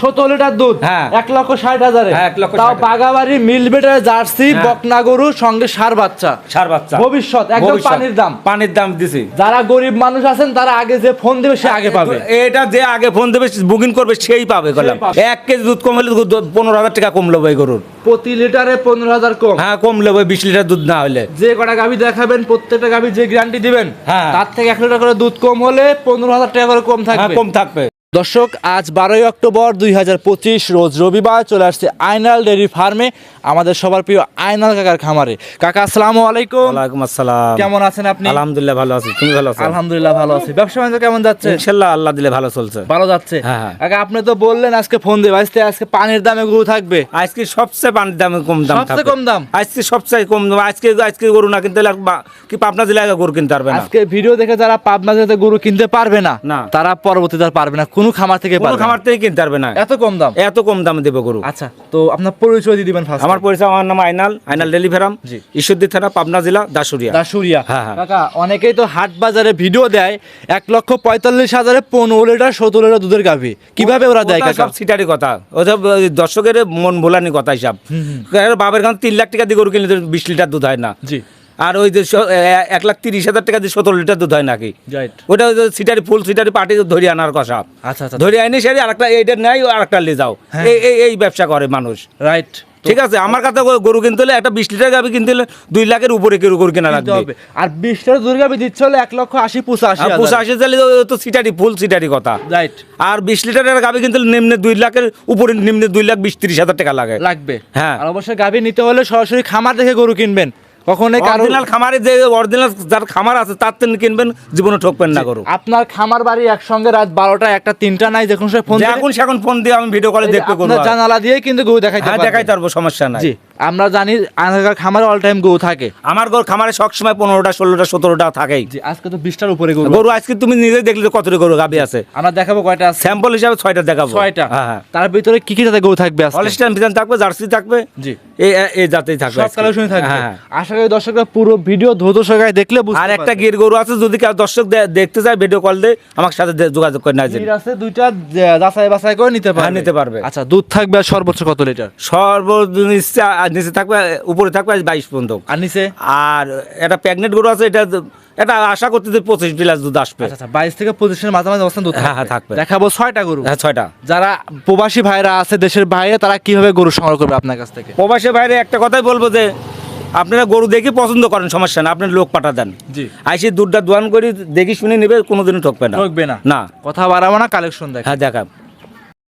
সতেরো লিটার দুধ হ্যাঁ। এক লক্ষ ষাট হাজারে। হ্যাঁ, এক লক্ষ তাও বাগাবাড়ি মিলবেটার জার্সি হ্যাঁ। বকনা গরু সঙ্গে সার বাচ্চা। সার বাচ্চা। ভবিষ্যৎ একদম পানির দাম। পানির দাম দিছি। যারা গরিব মানুষ আছেন তারা আগে যে ফোন দেবে সে আগে পাবে। এটা যে আগে ফোন দেবে বুকিং করবে সেই পাবে গেলাম এক কেজি দুধ কম হলে দুধ- পনেরো হাজার টাকা কম নেব এই গরুর। প্রতি লিটারে পনেরো হাজার কম। হ্যাঁ কম নেব বিশ লিটার দুধ না হলে। যে কটা গাভি দেখাবেন প্রত্যেকটা গাভি যে গ্যারান্টি দিবেন হ্যাঁ। তার থেকে এক লিটার করে দুধ কম হলে পনেরো হাজার টাকা করে কম থাকবে। কম থাকবে। দর্শক আজ বারোই অক্টোবর দুই হাজার পঁচিশ রোজ রবিবার চলে আসছে আইনাল ডেয়ারি ফার্মে আমাদের সবার প্রিয় আইনাল কাকার খামারে। কাকা আসসালামু আলাইকুম। ওয়ালাইকুম আসসালাম। কেমন আছেন আপনি? আলহামদুলিল্লাহ ভালো আছি। তুমি ভালো আছো? আলহামদুলিল্লাহ ভালো আছি। ব্যবসা বাণিজ্য কেমন যাচ্ছে? ইনশাল্লাহ আল্লাহ দিলে ভালো চলছে। ভালো যাচ্ছে? হ্যাঁ, হ্যাঁ। কাকা আপনি তো বললেন আজকে ফোন দেবে আজকে আজকে পানির দামে গরু থাকবে। আজকে সবচেয়ে পানির দাম কম দাম সবচেয়ে কম দাম? আজকে সবচেয়ে কম দাম। আজকে আজকে গরু না কিনতে কি পাবনা জেলায় গরু কিনতে পারবে না। আজকে ভিডিও দেখে যারা পাবনা জেলাতে গরু কিনতে পারবে না না। তারা পরবর্তীতে পারবে না। কোনো খামার থেকে কোনো খামার থেকে কিনতে পারবে না। এত কম দাম? এত কম দামে দেবে গরু। আচ্ছা তো আপনার পরিচয় দিয়ে দিবেন আমার পরিচয় আমার নাম আইনাল আইনাল ডেলিভারাম। ঈশ্বরদী থানা পাবনা জেলা দাসুরিয়া দাসুরিয়া হ্যাঁ, হ্যাঁ। কাকা অনেকেই তো হাট বাজারে ভিডিও দেয় এক লক্ষ পঁয়তাল্লিশ হাজারে পনেরো লিটার সতেরো লিটার দুধের গাভি। কীভাবে ওরা দেয় কাকা? সব সিটারি কথা। ওসব দর্শকের মন ভোলানি কথা হিসাব কারণ বাবার কাছে তিন লাখ টাকা দিয়ে গরু কিনলে বিশ লিটার দুধ হয় না। জি। আর ওই যে এক লাখ তিরিশ হাজার টাকা দিয়ে সতেরো লিটার দুধ হয় নাকি? ওটা ওই সিটারি ফুল সিটারি পার্টি ধরে আনার কথা। আচ্ছা ধরে আইনি সেরি আরেকটা এইটা নেয় আর একটা নিয়ে যাও। হ্যাঁ। এই এই- ব্যবসা করে মানুষ। রাইট ঠিক আছে? আমার কাছে গরু কিনতে হলে একটা বিশ লিটার গাবি কিনতে হলে দুই লাখের উপরে গরু গরু কেনা লাগবে। আর বিশ লিটার দুধের গাভি দিচ্ছে হলে এক লক্ষ আশি পঁচাশি পঁচাশি চালে তো সিটারি ফুল সিটারি কথা। রাইট আর বিশ লিটারের গাবি কিনতে হলে নিম্নে দুই লাখের উপরে নিম্নে দুই লাখ বিশ তিরিশ হাজার টাকা লাগে। লাগবে। হ্যাঁ। আর অবশ্যই গাভি নিতে হলে সরাসরি খামার দেখে গরু কিনবেন। কখনোই এই অরিজিনাল খামারে যে অরিজিনাল যার খামার আছে তার থেকে কিনবেন জীবনে ঠকবেন না করো। আপনার খামার বাড়ি একসঙ্গে রাত বারোটা একটা তিনটা নাই যখন সে ফোন এখন সেখন ফোন দিয়ে আমি ভিডিও কলে দেখতে করব জানালা দিয়ে কিন্তু গরু দেখাইতে হ্যাঁ দেখাই তারপর সমস্যা নাই। আমরা জানি আনারকার খামারে অল টাইম গরু থাকে। আমার গরু খামারে সবসময় পনেরোটা ষোলোটা সতেরোটা থাকেই। জি আজকে তো বিশটার উপরে গরু। গরু আজকে তুমি নিজে দেখলে কতটা গরু গাবি আছে। আমরা দেখাবো কয়টা স্যাম্পল হিসাবে ছয়টা দেখাবো। ছয়টা। হ্যাঁ হ্যাঁ। তার ভিতরে কি কি জাতের গরু থাকবে হলস্টাইন বিধান থাকবে জার্সি থাকবে। জি। এই এই জাতেই থাকবে সব থাকবে। হ্যাঁ। আশা করি দর্শকরা পুরো ভিডিও সহকারে দেখলে বুঝতে আর একটা। গির গরু আছে যদি কেউ দর্শক দেখতে চায় ভিডিও কল দে আমার সাথে যোগাযোগ করে না আছে দুইটা যাচাই বাছাই করে নিতে পারবে। নিতে পারবে। আচ্ছা দুধ থাকবে সর্বোচ্চ কত লিটার? সর্বনিচে আর নিচে থাকবে উপরে থাকবে বাইশ পর্যন্ত। আর নিচে? আর একটা প্রেগনেন্ট গরু আছে এটা এটা আশা করতে যে পঁচিশ প্লাস দুধ আসবে। আচ্ছা আচ্ছা বাইশ থেকে পঁচিশের মাঝামাঝি অবস্থান দুধ হ্যাঁ, হ্যাঁ, থাকবে। দেখাবো ছয়টা গরু। হ্যাঁ ছয়টা। যারা প্রবাসী ভাইরা আছে দেশের বাইরে তারা কীভাবে গরু সংগ্রহ করবে আপনার কাছ থেকে? প্রবাসী বাইরে একটা কথাই বলব যে আপনারা গরু দেখে পছন্দ করেন সমস্যা না আপনি লোক পাঠা দেন। জি। আইসি দুধটা দোয়ান করি দেখি শুনে নেবে কোনোদিনও ঠকবে না। ঠকবে না। না। কথা বাড়াবো না কালেকশন দেখ। হ্যাঁ দেখা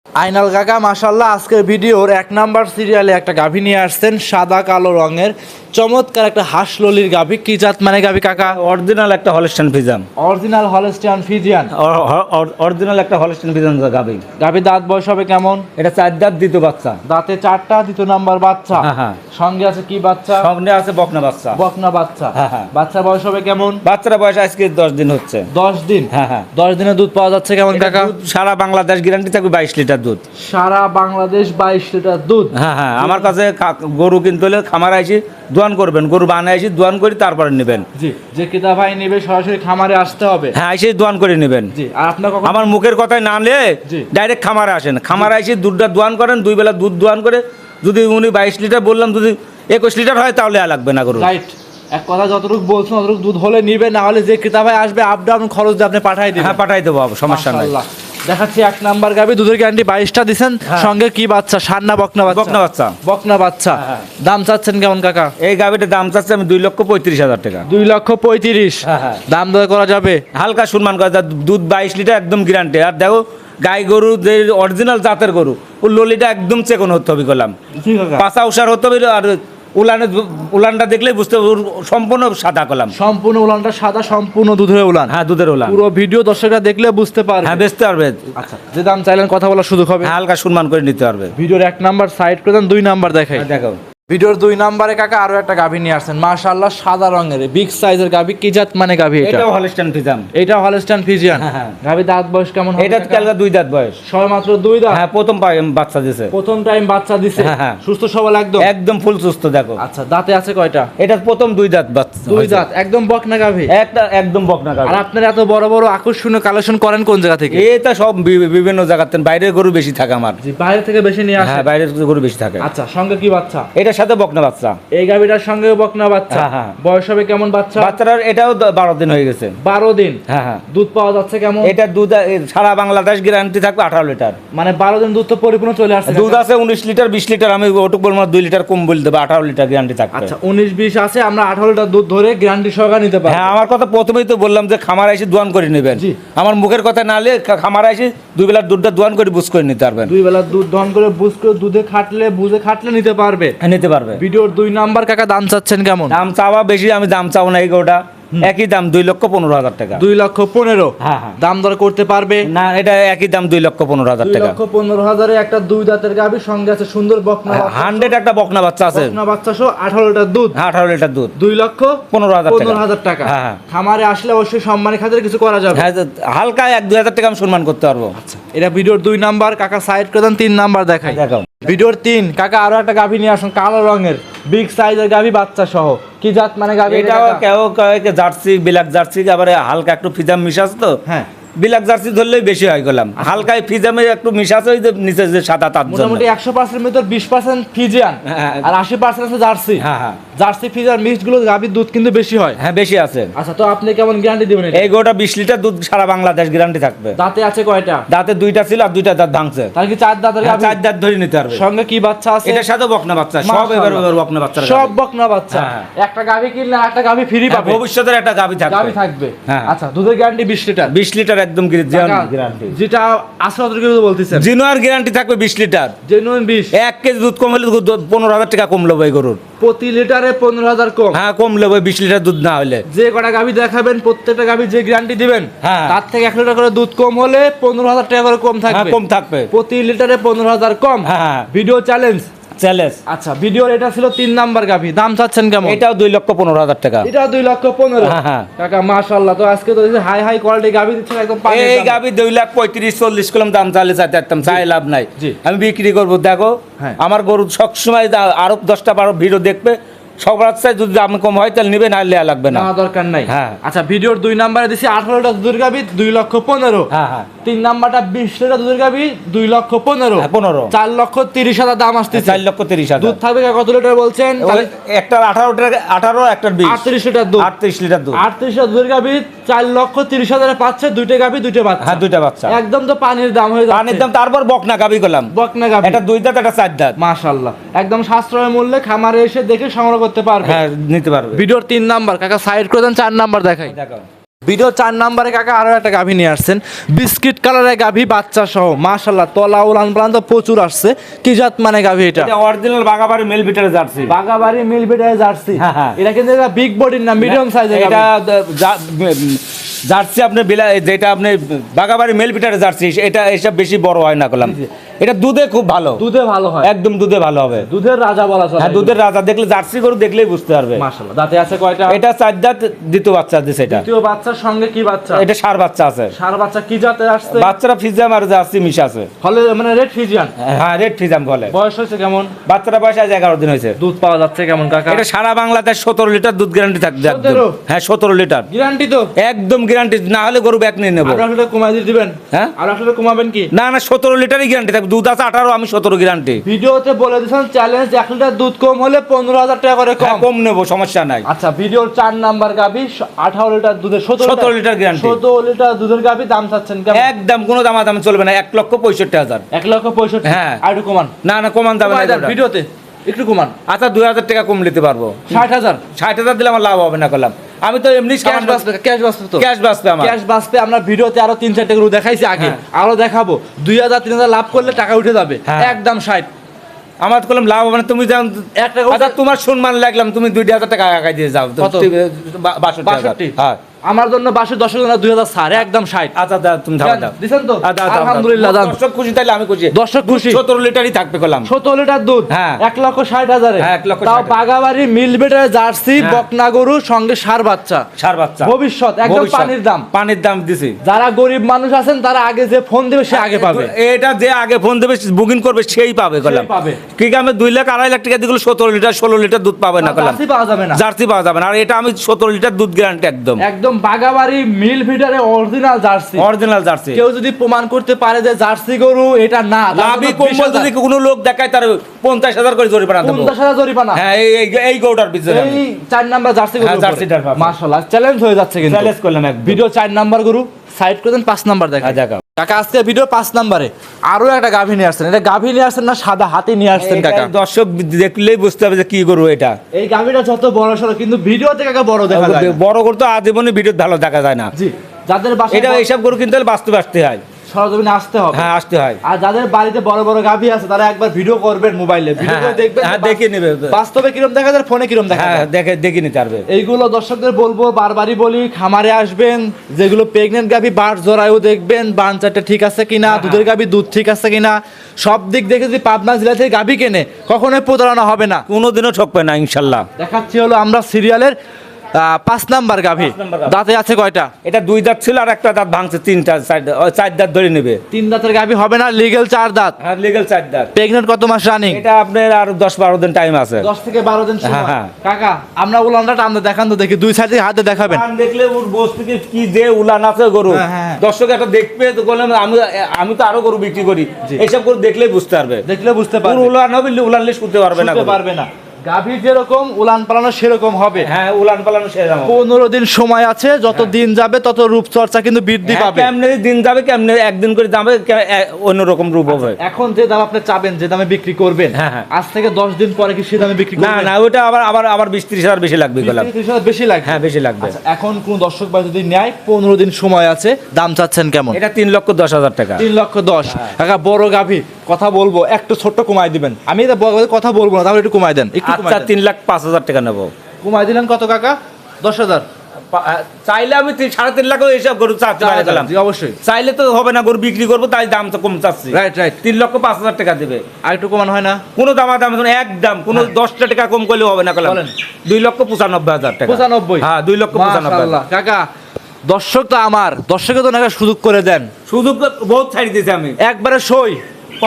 আইনাল কাকা মাশাল্লাহ আজকের ভিডিওর এক নাম্বার সিরিয়ালে একটা গাভী নিয়ে আসছেন সাদা কালো রঙের চমৎকার একটা হাঁসললির গাভী। কি জাত মানে গাভী কাকা? অরিজিনাল একটা Holstein Friesian original Holstein Friesian original একটা হলস্টাইন ফিজান গাবি গাভী দাঁত বয়স হবে কেমন? এটা চার দাঁত দ্বিতীয় বাচ্চা। দাঁতে চারটা দ্বিতীয় নাম্বার বাচ্চা। হ্যাঁ, হ্যাঁ। সঙ্গে আছে কি বাচ্চা? সঙ্গে আছে বকনা বাচ্চা। বকনা বাচ্চা। হ্যাঁ, হ্যাঁ। বাচ্চার বয়স হবে কেমন? বাচ্চারা বয়স আজকে দশ দিন হচ্ছে। দশ দিন? হ্যাঁ হ্যাঁ। দশ দিনে দুধ পাওয়া যাচ্ছে কেমন কাকা? সারা বাংলাদেশ গ্যারান্টি থাকবে বাইশ লিটার। দুধ। সারা বাংলাদেশ বাইশ লিটার দুধ। হ্যাঁ হ্যাঁ আমার কাছে গরু কিনতে হলে খামার আইসি দোয়ান করবেন। গরু বানায় আইসি দোয়ান করে তারপরে নেবেন। জি যে কিতা ভাই নেবে সরাসরি খামারে আসতে হবে। হ্যাঁ আইসি দোয়ান করে নেবেন। জি আর আপনার আমার মুখের কথায় না নিয়ে ডাইরেক্ট খামারে আসেন। খামারে আইসি দুধটা দোয়ান করেন দুই বেলা দুধ দোয়ান করে যদি উনি বাইশ লিটার বললাম যদি একুশ লিটার হয় তাহলে আর লাগবে না গরু। রাইট। এক কথা যতটুকু বলছেন ততটুকু দুধ হলে নিবে না হলে যে ক্রেতা ভাই আসবে আপ ডাউন খরচ আপনি পাঠাই দিবেন। হ্যাঁ পাঠাই দেবো সমস্যা নাই। দেখাচ্ছি এক নাম্বার গাবি দুধের গ্যারান্টি বাইশটা দিছেন। হ্যাঁ। সঙ্গে কি বাচ্চা? সান্না বকনা বাচ্চা। বকনা বাচ্চা। বকনা বাচ্চা। হ্যাঁ। দাম চাচ্ছেন কেমন কাকা? এই গাভিটার দাম চাচ্ছে আমি দুই লক্ষ পঁয়ত্রিশ হাজার টাকা। দুই লক্ষ পঁয়ত্রিশ। হ্যাঁ, হ্যাঁ। দাম দর করা যাবে? হালকা সম্মান করা তার দুধ বাইশ লিটার একদম গ্যারান্টি আর দেখো গাই গরু যে অরিজিনাল জাতের গরু ও ললিটা একদম চেকন হতে হবে করলাম জি পাশা উষার হতে হবে আর উলানে উলানটা দেখলে বুঝতে সম্পূর্ণ সাদা কলাম। সম্পূর্ণ উলানটা সাদা সম্পূর্ণ দুধের উলান। হ্যাঁ দুধের উলান। পুরো ভিডিও দর্শকরা দেখলে বুঝতে পারবে। হ্যাঁ বেচতে পারবে। আচ্ছা যে দাম চাইলেন কথা বলার সুযোগ হবে। হালকা সম্মান করে নিতে পারবে। ভিডিওর এক নাম্বার সাইড করে দেন দুই নাম্বার দেখাই। হ্যাঁ, দেখো ভিডিওর দুই নাম্বারে কাকা আরও একটা গাভী নিয়ে আসছেন। মাশাআল্লাহ সাদা রঙের বিগ সাইজের গাভী। কি জাত মানে গাভী এটা? এটাও হলস্টাইন ফিজাম এটা হলস্টাইন ফিজিয়ান। গাভী দাঁত বয়স কেমন হবে এটা? কালকে দুই দাঁত বয়স। সবে মাত্র দুই দাঁত? হ্যাঁ প্রথম পা- বাচ্চা দিছে। প্রথম টাইম বাচ্চা দিছে? হ্যাঁ, হ্যাঁ। সুস্থ সবল একদম? একদম ফুল সুস্থ দেখো। আচ্ছা দাঁতে আছে কয়টা? এটা প্রথম দুই দাঁত বাচ্চা দুই দাঁত একদম বকনা গাভী? একটা একদম বকনা আর আপনারা এত বড় বড় আকর্ষণীয় কালেকশন করেন কোন জায়গা থেকে? এটা সব বিভিন্ন জায়গাতে। বাইরের গরু বেশি থাকে আমার। জি বাইরে থেকে বেশি নিয়ে আসে হ্যাঁ বাইরের গরু বেশি থাকে। আচ্ছা সঙ্গে কি বাচ্চা? এটার সাথে বকনা বাচ্চা। এই গাভীটার সঙ্গে বকনা বাচ্চা। হ্যাঁ, হ্যাঁ। বয়স হবে কেমন বাচ্চা? বাচ্চাটার এটাও বারো দিন হয়ে গেছে। বারো দিন? হ্যাঁ হ্যাঁ। দুধ পাওয়া যাচ্ছে কেমন? এটা দুধ সারা বাংলাদেশ গ্যারান্টি থাকবে আঠারো লিটার। মানে বারো দিন দুধ তো পরিপূর্ণ চলে আসছে। দুধ আছে উনিশ লিটার বিশ লিটার আমি ওটুক বলব দুই লিটার কম বলে দেবো আঠারো লিটার গ্যারান্টি থাকবে। আচ্ছা উনিশ বিশ আছে আমরা আঠারো লিটার দুধ ধরে গ্যারান্টি সহকারে নিতে পারি হ্যাঁ আমার কথা প্রথমেই তো বললাম যে খামার এসে দোয়ান করে নেবেন। আমার মুখের কথা না হলে খামার এসে দুই বেলার দুধটা দোয়ান করে বুঝ করে নিতে পারবেন। দুই বেলা দুধ দহন করে বুঝ করে দুধে খাটলে বুঝে খাটলে নিতে পারবে। হ্যাঁ, নিতে পারবে। ভিডিওর দুই নাম্বার কাকা দাম চাচ্ছেন কেমন? দাম চাওয়া বেশি আমি দাম চাও না এই গোটা একই দাম দুই লক্ষ পনেরো হাজার টাকা। দুই লক্ষ পনেরো? হ্যাঁ, হ্যাঁ। দাম দর করতে পারবে? না এটা একই দাম দুই লক্ষ পনেরো হাজার টাকা। লক্ষ পনেরো হাজারে একটা দুই দাঁতের গাভী সঙ্গে আছে সুন্দর বকনা বাচ্চা। হান্ড্রেড একটা বকনা বাচ্চা আছে। বকনা বাচ্চা সহ আঠারো লিটার দুধ। হ্যাঁ আঠারো লিটার দুধ। দুই লক্ষ পনেরো হাজার পনেরো হাজার টাকা। খামারে আসলে অবশ্যই সম্মানের খাতিরে কিছু করা যাবে। হালকা এক দুই হাজার টাকা আমি সম্মান করতে পারব। এটা ভিডিওর দুই নাম্বার কাকা সাইড করে দেন তিন নাম্বার দেখাই। দেখো ভিডিওর তিন কাকা আরও একটা গাভী নিয়ে আসুন কালো রঙের বিগ সাইজের গাভী বাচ্চা সহ কি জাত মানে গাভী এটা? কেউ কয়েক জার্সি বিলাক জার্সি আবার হালকা একটু ফিজাম মিশাস তো। হ্যাঁ। বিলাক জার্সি ধরলেই বেশি হয় গেলাম। হালকা ফিজামে একটু মিশাস ওই যে নিচে যে সাদা তার মোটামুটি একশো পার্সেন্ট ভিতর বিশ পার্সেন্ট ফিজিয়ান হ্যাঁ। আর আশি পার্সেন্ট আছে জার্সি। হ্যাঁ হ্যাঁ। জার্সি ফিজার মিক্সডগুলো গাভীর দুধ কিন্তু বেশি হয়। হ্যাঁ বেশি আছে। আচ্ছা তো আপনি কেমন গ্যারান্টি দিবেন এই গোটা বিশ লিটার দুধ সারা বাংলাদেশ গ্যারান্টি থাকবে। দাঁতে আছে কয়টা? দাঁতে দুইটা ছিল আর দুইটা দাঁত ভাঙছে। তার কি চার দাঁতের হ্যাঁ, গাভী চার দাঁত ধরে নিতে পারবে। সঙ্গে কি বাচ্চা আছে? এটার সাথে বকনা বাচ্চা সব এবার এবার বকনা বাচ্চা সব বকনা বাচ্চা। হ্যাঁ। একটা গাভী কিনলে একটা গাভী ফ্রি পাবে। ভবিষ্যতের একটা গাভি থাকবে। গাভী থাকবে। হ্যাঁ। আচ্ছা দুধের গ্যারান্টি বিশ লিটার। বিশ লিটার একদম গ্যারান্টি যেটা আসলে বলতেছেন। জিনোয়ার গ্যারান্টি থাকবে বিশ লিটার। জেনুইন বিশ। এক কেজি দুধ কম হলে দুধ পনেরো হাজার টাকা কম নেব গরুর। প্রতি লিটারে পনেরো হাজার কম। হ্যাঁ কম নেব বিশ লিটার দুধ না হলে। যে কটা গাভী দেখাবেন প্রত্যেকটা গাভী যে গ্যারান্টি দিবেন হ্যাঁ। তার থেকে এক লিটার করে দুধ কম হলে পনেরো হাজার টাকা করে কম হ্যাঁ থাকবে। কম থাকবে। প্রতি লিটারে পনেরো হাজার কম। হ্যাঁ। Video challenge challenge. আচ্ছা ভিডিওর এটা ছিল তিন নাম্বার গাভি। দাম চাচ্ছেন কেমন? এটাও দুই লক্ষ পনেরো হাজার টাকা। দুই লক্ষ পনেরো। হ্যাঁ, হ্যাঁ। মাশাল্লাহ তো আজকে তো হাই হাই কোয়ালিটি গাভী দিচ্ছেন একদম এই গাভি দুই লাখ পঁয়ত্রিশ চল্লিশ কলম দাম চালে চাইতে একদম চাই লাভ নাই। আমি বিক্রি করব দেখো হ্যাঁ। আমার গরু সবসময় আরও দশটা বারো ভিডিও দেখবে সবার চাই যদি দাম কম হয় তাহলে লেয়া লাগবে না। দরকার নাই। হ্যাঁ। আচ্ছা ভিডিওর দুই নাম্বারে দিছি আঠারোটা গাভী দুই লক্ষ পনেরো। হ্যাঁ হ্যাঁ। তিন নাম্বারটা বিশ লিটার দুধের গাভী দুই লক্ষ পনেরো। হ্যাঁ, পনেরো। চার লক্ষ তিরিশ হাজার দাম আসতেছে। চার লক্ষ তিরিশ হাজার। দুধ থাকবে কত লিটার বলছেন? ওই একটার আঠারো একটার বিশ। আটত্রিশ লিটার দুধ। আটত্রিশ লিটার দুধ। আটত্রিশ লিটার দুধের গাভী চার লক্ষ তিরিশ হাজারে পাচ্ছে দুইটা গাভী দুইটা বাচ্চা। হ্যাঁ দুইটা বাচ্চা। একদম তো পানির দাম হয়ে যাচ্ছে। পানির দাম তারপর বকনা গাবি করলাম। বকনা গাভী এটা দুই দাঁত একটা চার দাঁত। মাশাল্লাহ একদম সাশ্রয় মূল্যে খামারে এসে দেখে সংগ্রহ করতে পারবে? হ্যাঁ নিতে পারবে। ভিডিওর তিন নাম্বার কাকা সাইড করে দেন চার নাম্বার দেখাই। দেখো ভিডিও চার নাম্বারে কাকা আরও একটা গাভী নিয়ে আসছেন। বিস্কিট কালারের গাভী বাচ্চা সহ মাশাল্লাহ তলা উলান পালান তো প্রচুর আসছে। কি জাত মানে গাভী এটা? অরিজিনাল বাগাবাড়ি মেল বিটার জার্সি। বাগাবাড়ি মিল জার্সি? হ্যাঁ, হ্যাঁ। এটা কিন্তু বিগ বডির না মিডিয়াম সাইজের এটা জার্সি আপনি বিলা যেটা আপনি বাগাবাড়ি মেল বিটার জার্সি এটা এসব বেশি বড় হয় না করলাম এটা দুধে খুব ভালো। দুধে ভালো হয়। একদম দুধে ভালো হবে। দুধের রাজা বলা চলে হ্যাঁ দুধের রাজা দেখলে জার্সি গরু দেখলেই বুঝতে পারবে। মাশাল্লাহ দাঁতে আছে কয়টা? এটা চার দাঁত দ্বিতীয় বাচ্চা দিছে এটা দ্বিতীয় বাচ্চার সঙ্গে কি বাচ্চা? এটা সার বাচ্চা আছে। সার বাচ্চা কি জাতে আসছে? বাচ্চারা ফিজাম আর জার্সি মিশা আছে। ফলে মানে রেড ফিজিয়ান? হ্যাঁ রেড ফিজাম বলে। বয়স হয়েছে কেমন? বাচ্চারা বয়স আজ এগারো দিন হয়েছে। দুধ পাওয়া যাচ্ছে কেমন কাকা? এটা সারা বাংলাদেশ সতেরো লিটার দুধ গ্যারান্টি থাকবে একদম। 17? হ্যাঁ সতেরো লিটার। গ্যারান্টি তো? একদম গ্যারান্টি না হলে গরু ব্যাক নিয়ে নেব। আর আসলে কমাই দিবেন? হ্যাঁ? আর আসলে কমাবেন কি? না না সতেরো লিটারই গ্যারান্টি থাকবে। দুধ আছে আঠারো আমি সতেরো গ্যারান্টি ভিডিওতে বলে দিয়েছেন চ্যালেঞ্জ এক লিটার দুধ কম হলে পনেরো হাজার টাকা করে কম। কম নেব সমস্যা নাই। আচ্ছা ভিডিওর চার নাম্বার গাবি আঠারো লিটার দুধের সতেরো 17 লিটার guarantee। সতেরো লিটার দুধের গাবি দাম চাচ্ছেন একদম কোনো দামা দাম চলবে না এক লক্ষ পঁয়ষট্টি হাজার। এক লক্ষ পঁয়ষট্টি? হ্যাঁ। আর একটু কমান। না না কমান দামে ভিডিওতে। একটু কমান। আচ্ছা দুই হাজার টাকা কম নিতে পারব। ষাট হাজার? ষাট হাজার দিলে আমার লাভ হবে না করলাম আমি তো এমনি ক্যাশ বাঁচবে ক্যাশ বাঁচবে তো। ক্যাশ বাঁচবে আমার। ক্যাশ বাঁচবে আমরা ভিডিওতে আরও তিন চারটে গরু দেখাইছি আগে। হ্যাঁ। আরও দেখাবো। দুই হাজার তিন হাজার লাভ করলে টাকা উঠে যাবে। হ্যাঁ। একদম ষাট। আমার তো করলাম লাভ মানে তুমি যেমন একটা টাকা আচ্ছা তোমার সম্মান লাগলাম তুমি দুই হাজার টাকা আগাই দিয়ে যাও। বাষট্টি? হ্যাঁ। আমার জন্য বাসে দশ হাজার দুই হাজার সাড়ে একদম ষাট। আচ্ছা দাও তুমি থাকো দাও দিছেন তো? আচ্ছা, আচ্ছা, আলহামদুলিল্লাহ দর্শক খুশি তাহলে আমি খুশি। দর্শক খুশি। সতেরো লিটারই থাকবে করলাম সতেরো লিটার দুধ? হ্যাঁ। এক লক্ষ ষাট হাজারে? হ্যাঁ, এক লক্ষ তাও বাগাবাড়ি মিল বেটার জার্সি হ্যাঁ। বকনা গরু সঙ্গে সার বাচ্চা। সার বাচ্চা। ভবিষ্যৎ একদম পানির দাম। পানির দাম দিছি। যারা গরিব মানুষ আছেন তারা আগে যে ফোন দেবে সে আগে পাবে। এটা যে আগে ফোন দেবে বুকিং করবে সেই পাবে করলাম পাবে। কি আমি দুই লাখ আড়াই লাখ টাকা দিগুলো সতেরো লিটার ষোলো লিটার দুধ পাবে না করলাম জার্সি পাওয়া যাবে না। জার্সি পাওয়া যাবে না। আর এটা আমি সতেরো লিটার দুধ গ্যারান্টি একদম। একদম বাগাবাড়ি মিল ফিডারে অরিজিনাল জার্সি। Original Jersey. কেউ যদি প্রমাণ করতে পারে যে জার্সি গরু এটা না লাভি কম্বল যদি কোনো লোক দেখায় তার পঞ্চাশ হাজার করে জরিমানা দেবো। পঞ্চাশ হাজার জরিমানা। হ্যাঁ এই এই- এই গৌটার পিছনে এই চার নাম্বার জার্সি গরু জার্সি জার্সিটার পাবে। মাশাআল্লাহ চ্যালেঞ্জ হয়ে যাচ্ছে কিন্তু। চ্যালেঞ্জ করলাম এক ভিডিও চার নাম্বার গরু সাইড করে দেন পাঁচ নাম্বার দেখা হ্যাঁ, দেখাও। কাকা আজকে ভিডিও পাঁচ নাম্বারে। আরও একটা গাভী নিয়ে আসছেন। এটা গাভী নিয়ে আসছেন না সাদা হাতি নিয়ে আসছেন কাকা? দর্শক দেখলেই বুঝতে হবে যে কি করব এটা। এই গাভীটা যত বড় সড়ো কিন্তু ভিডিওতে কাকা বড় দেখা যায়। বড় করতে আজীবনে ভিডিও ভালো দেখা যায় না। জি যাদের বাসা এটা এইসব গরু কিন্তু হলে বাস্তবে আসতে হয়। সরজমিনে আসতে হবে। হ্যাঁ আসতে হয়। আর যাদের বাড়িতে বড় বড় গাভী আছে তারা একবার ভিডিও করবেন মোবাইলে ভিডিও করে হ্যাঁ, দেখবেন হ্যাঁ, দেখে নেবে। বাস্তবে কিরম দেখা যায় ফোনে কিরম দেখা হ্যাঁ দেখে দেখে নিতে পারবে। এইগুলো দর্শকদের বলব বারবারই বলি খামারে আসবেন যেগুলো প্রেগনেন্ট গাভী বাট জরায়ু দেখবেন বানচারটা ঠিক আছে কিনা হ্যাঁ, দুধের গাভী দুধ ঠিক আছে কিনা সব দিক দেখে যদি পাবনা জেলা থেকে গাভী কেনে কখনোই প্রতারণা হবে না। কোনোদিনও ঠকবে না ইনশাল্লাহ। দেখাচ্ছি হলো আমরা সিরিয়ালের পাঁচ নাম্বার গাভী। পাঁচ নাম্বার গাভী। দাঁতে আছে কয়টা? এটা দুই দাঁত ছিল আর একটা দাঁত ভাঙছে তিনটা চার দাঁত- ওই চার দাঁত ধরে নেবে। তিন দাঁতের গাভী হবে না লিগেল চার দাঁত। হ্যাঁ লিগেল চার দাঁত। প্রেগনেন্ট কত মাস রানিং এটা আপনার আর দশ বারো দিন টাইম আছে। দশ থেকে বারো দিন হ্যাঁ, হ্যাঁ। কাকা আমরা উলানটা টানতে দেখান তো দেখি দুই সাইড হাতে দেখাবেন। দেখলে ওর থেকে কি যে উলান আছে গরু। হ্যাঁ। দর্শক একটা দেখবে তো বললাম আমি আমি তো আরও গরু বিক্রি করি। এইসব গরু দেখলেই বুঝতে পারবে। দেখলে বুঝতে পারবে। উলান হবে উলান লিস করতে পারবে না পারবে না। গাভীর যেরকম উলান পালানো সেরকম হবে। হ্যাঁ উলান পালানো আমার। পনেরো দিন সময় আছে যত দিন যাবে তত রূপচর্চা কিন্তু বৃদ্ধি হ্যাঁ, পাবে। কেমনে দিন যাবে কেমনে একদিন করে যাবে অন্যরকম রূপ হবে। এখন যে দাম আপনি চাবেন যে দামে বিক্রি করবেন হ্যাঁ, হ্যাঁ। আজ থেকে দশ দিন পরে কি সে দামে বিক্রি না না ওটা আবার আবার আবার বিশ ত্রিশ হাজার বেশি লাগবে ত্রিশ হাজার বেশি লাগবে? হ্যাঁ বেশি লাগবে। আচ্ছা, এখন কোন দর্শক ভাই যদি নেয় পনেরো দিন সময় আছে দাম চাচ্ছেন কেমন? এটা তিন লক্ষ দশ হাজার টাকা। তিন লক্ষ দশ। টাকা বড় গাভী কথা বলব একটু ছোট্ট কমাই দিবেন। আমি এটা কথা বলব না তাহলে একটু কমাই দেন আচ্ছা তিন লাখ পাঁচ হাজার টাকা নেব। কমাই দিলেন কত কাকা? দশ হাজার। চাইলে আমি সাড়ে তিন লাখ এইসব গরু অবশ্যই। চাইলে তো হবে না গরু বিক্রি করব তাই দাম তো কম চাচ্ছি। রাইট রাইট তিন লক্ষ পাঁচ হাজার টাকা দেবে। আর একটু কমানো হয় না? কোনো দামা দাম এক দাম কোনো দশটা টাকা কম করলেও হবে না বলেন। দুই লক্ষ পঁচানব্বই হাজার টাকা। পঁচানব্বই? হ্যাঁ দুই লক্ষ পঁচানব্বই কাকা দর্শক তো আমার দর্শকে তো নাকি সুযোগ করে দেন। সুযোগ বহুত ছাড়ি দিয়েছি আমি। একবারে সই?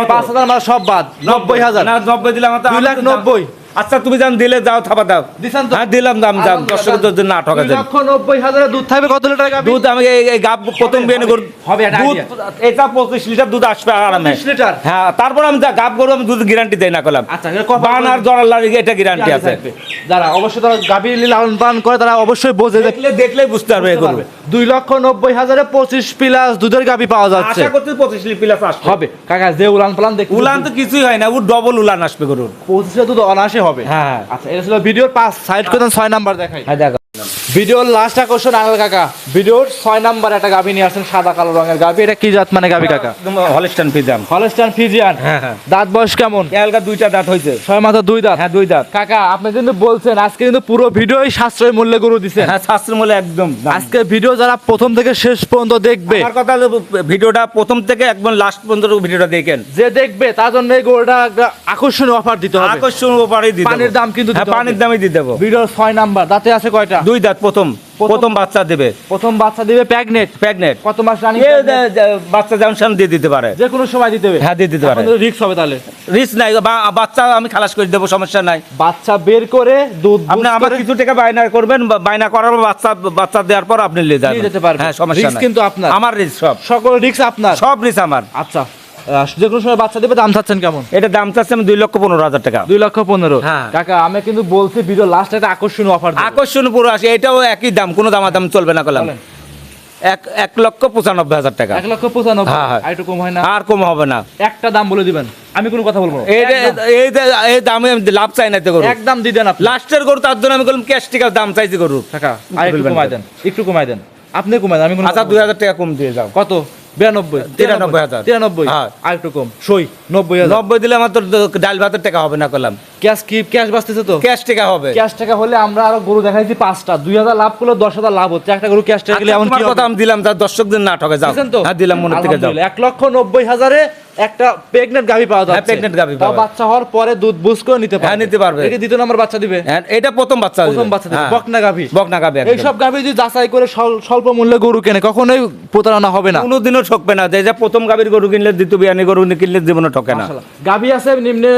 পাঁচ হাজার মানে সব বাদ। নব্বই। হাজার। নব্বই দিলাম আমার তো- দুই লাখ নব্বই। আচ্ছা তুমি যান দিলে যাও থাপা দাও। হ্যাঁ দিলাম দাম দাম। দর্শকের তো না ঠকা দেন লক্ষ নব্বই হাজারের দুধ থাকবে কত লিটার গাভী দুধ আমি এই- গাব প্রথম বিয়ে গরু হবে, দুধ এটা পঁচিশ লিটার দুধ আসবে আরামে। 25 লিটার? হ্যাঁ তারপর আমি যা গাব গরু আমি দুধ গ্যারান্টি দেই না করলাম আচ্ছা, বান আর জড়ার লাগে এটা গ্যারান্টি আছে। যারা অবশ্যই তারা গাভী লালন পালন করে তারা অবশ্যই বোঝে দেখলে দেখলেই বুঝতে পারবে এগুলো পারবে। দুই লক্ষ নব্বই হাজারে পঁচিশ প্লাস দুধের গাভী পাওয়া যাচ্ছে। আশা করতে পঁচিশ প্লাস আসবে। হবে। কাকা যে উলান পালান দেখতে উলান তো কিছুই হয় না ও ডবল উলান আসবে গরুর। পঁচিশে দুধ অনায়াসে হবে। হ্যাঁ আচ্ছা এটা ছিল ভিডিওর পাঁচ সাইড করে ছয় নাম্বার দেখাই। হ্যাঁ দেখো। ভিডিওর লাস্ট আকর্ষণ আনাল কাকা। ভিডিওর ছয় নাম্বার একটা গাভী নিয়ে আসেন সাদা কালো রঙের গাভী। এটা কি জাত মানে গাভী কাকা? হলিস্টান পিজাম হলস্টান ফিজিয়ান হ্যাঁ, হ্যাঁ। দাঁত বয়স কেমন? এলগা দুইটা দাঁত হয়েছে ছয় মাথা দুই দাঁত? হ্যাঁ দুই দাঁত। কাকা আপনি কিন্তু বলছেন আজকে কিন্তু পুরো ভিডিওই সাশ্রয় মূল্যে গরু দিচ্ছেন হ্যাঁ শাস্ত্র মূল্য একদম আজকে ভিডিও যারা প্রথম থেকে শেষ পর্যন্ত দেখবে আমার কথা হলো ভিডিওটা প্রথম থেকে একদম লাস্ট পর্যন্ত ভিডিওটা দেখেন। যে দেখবে তার জন্য এই গরুটা একটা আকর্ষণীয় অফার দিতে হবে। আকর্ষণ ব্যাপারে দিতে পানির দাম কিন্তু দিতে হ্যাঁ হবে। পানির দামই দিয়ে দেবো ভিডিওর ছয় নাম্বার দাঁতে আছে কয়টা? দুই দাঁত প্রথম প্রথম বাচ্চা দেবে। প্রথম বাচ্চা দিবে প্যাগনেট প্রেগনেন্ট কত মাস রানিং বাচ্চা জাংশন দিয়ে দিতে পারে। যে কোনো সময় দিতে হবে। হ্যাঁ দিয়ে দিতে পারে। রিক্স হবে তাহলে। রিস্ক নাই বাচ্চা আমি খালাস করে দেবো সমস্যা নাই। বাচ্চা বের করে দুধ আপনি আমার কিছু টাকা বায়না করবেন বায়না করার পর বাচ্চা বাচ্চা দেওয়ার পর আপনি নিয়ে যাবেন। যেতে পারবেন। হ্যাঁ সমস্যা নাই। কিন্তু আপনার। আমার রিস্ক সব। সকল রিক্স আপনার। সব রিস্ক আমার। আচ্ছা। যে কোনো সময় বাচ্চা দেবে দাম চাচ্ছেন কেমন? এটা দাম চাচ্ছে আমি দুই লক্ষ পনেরো হাজার টাকা। দুই লক্ষ পনেরো। হ্যাঁ। কাকা আমি কিন্তু বলছি ভিডিও লাস্ট একটা আকর্ষণীয় অফার আকর্ষণ পুরো আসে এটাও একই দাম কোনো দামাদাম চলবে না করলাম এক এক লক্ষ পঁচানব্বই হাজার টাকা। এক লক্ষ পঁচানব্বই? হ্যাঁ, হ্যাঁ। আর একটু কম হয় না? আর কম হবে না। একটা দাম বলে দিবেন। আমি কোনো কথা বলব এই এই দামে আমি লাভ চাই না তো গরু একদম দিয়ে দেন লাস্টের গরু তার জন্য আমি বললাম ক্যাশ টিকার দাম চাইছি গরু কাকা আর একটু কমাই দেন। একটু কমাই দেন। আপনি কমাই দেন আমি আচ্ছা দুই হাজার টাকা কম দিয়ে যাও। কত? বিরানব্বই তিরানব্বই হাজার। তিরানব্বই হ্যাঁ। আর একটু কম সই নব্বই হাজার। নব্বই দিলে আমার তো ডাল ভাতের টাকা হবে না করলাম ক্যাশ কি ক্যাশ বাঁচতেছে তো? ক্যাশ টাকা হবে। ক্যাশ টাকা হলে আমরা আরও গরু দেখাইছি পাঁচটা। দুই হাজার লাভ করলে দশ হাজার লাভ হচ্ছে। একটা গরু ক্যাশ টাকা আচ্ছা, এমন কি কথা আমি দিলাম তার দর্শকদের না ঠকে যাও হ্যাঁ দিলাম মনে থেকে যাও। এক লক্ষ নব্বই হাজারে একটা প্রেগনেন্ট গাভী পাওয়া যাচ্ছে। হ্যাঁ, গাভী পাওয়া বাচ্চা হওয়ার পরে দুধ বুঝ করে নিতে পারবে। হ্যাঁ, নিতে পারবে। একে দ্বিতীয় নম্বর বাচ্চা দিবে। হ্যাঁ, এটা প্রথম বাচ্চা প্রথম বাচ্চা দিবে। বকনা গাভী। বকনা এই সব গাভী যদি যাচাই করে স্বল্প মূল্যে গরু কেনে কখনোই প্রতারণা হবে না। কোনোদিনও ঠকবে না। যে যে প্রথম গাভীর গরু কিনলে দ্বিতীয় বিয়ানি গরু কিনলে জীবনে ঠকে না। গাভী আছে নিম্নে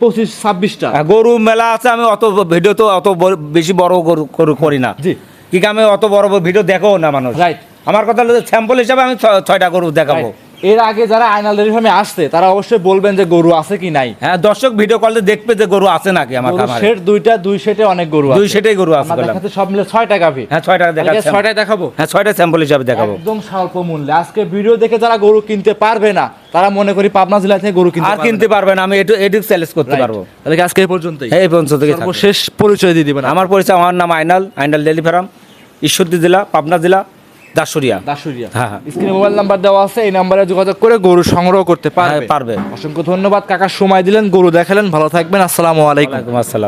পঁচিশ ছাব্বিশটা। গরু মেলা আছে আমি অত ভিডিও তো অত বেশি বড় গরু গরু করি না। জি। কি আমি অত বড় বড় ভিডিও দেখো না মানুষ। Right. আমার কথা হলো স্যাম্পল হিসাবে আমি ছয়টা গরু দেখাবো। এর আগে যারা আইনাল ডেয়ারি ফার্মে আসছে তারা অবশ্যই বলবেন যে গরু আছে কি নাই। হ্যাঁ দর্শক ভিডিও কলে দেখবে যে গরু আছে নাকি আমার খামারে। শেড দুইটা দুই শেডে অনেক গরু আছে। দুই সেটাই গরু আছে আমার। দেখাতে সব মিলে ছয়টা গাভী। হ্যাঁ ছয়টা তাহলে দেখাচ্ছি ছয়টায় দেখাবো? হ্যাঁ ছয়টা স্যাম্পল হিসাবে দেখাবো। একদম স্বল্প মূল্যে। আজকে ভিডিও দেখে যারা গরু কিনতে পারবে না তারা মনে করি পাবনা জেলা থেকে গরু কিনতে আর কিনতে পারবে না আমি এটু এটু চ্যালেঞ্জ করতে পারব। তাহলে আজকে এই পর্যন্তই? এই পর্যন্ত থেকে। সর্বশেষ পরিচয় দিয়ে দিবেন। আমার পরিচয় আমার নাম আইনাল আইনাল ডেলি ফার্ম ঈশ্বরদী জেলা পাবনা জেলা। দাসুরিয়া দাসুরিয়া হ্যাঁ, হ্যাঁ। স্ক্রিনে মোবাইল নাম্বার দেওয়া আছে এই নাম্বারে যোগাযোগ করে গরু সংগ্রহ করতে পারবে হ্যাঁ, পারবে। অসংখ্য ধন্যবাদ। কাকা সময় দিলেন গরু দেখালেন। ভালো থাকবেন। আসসালামু আলাইকুম। আসসালাম।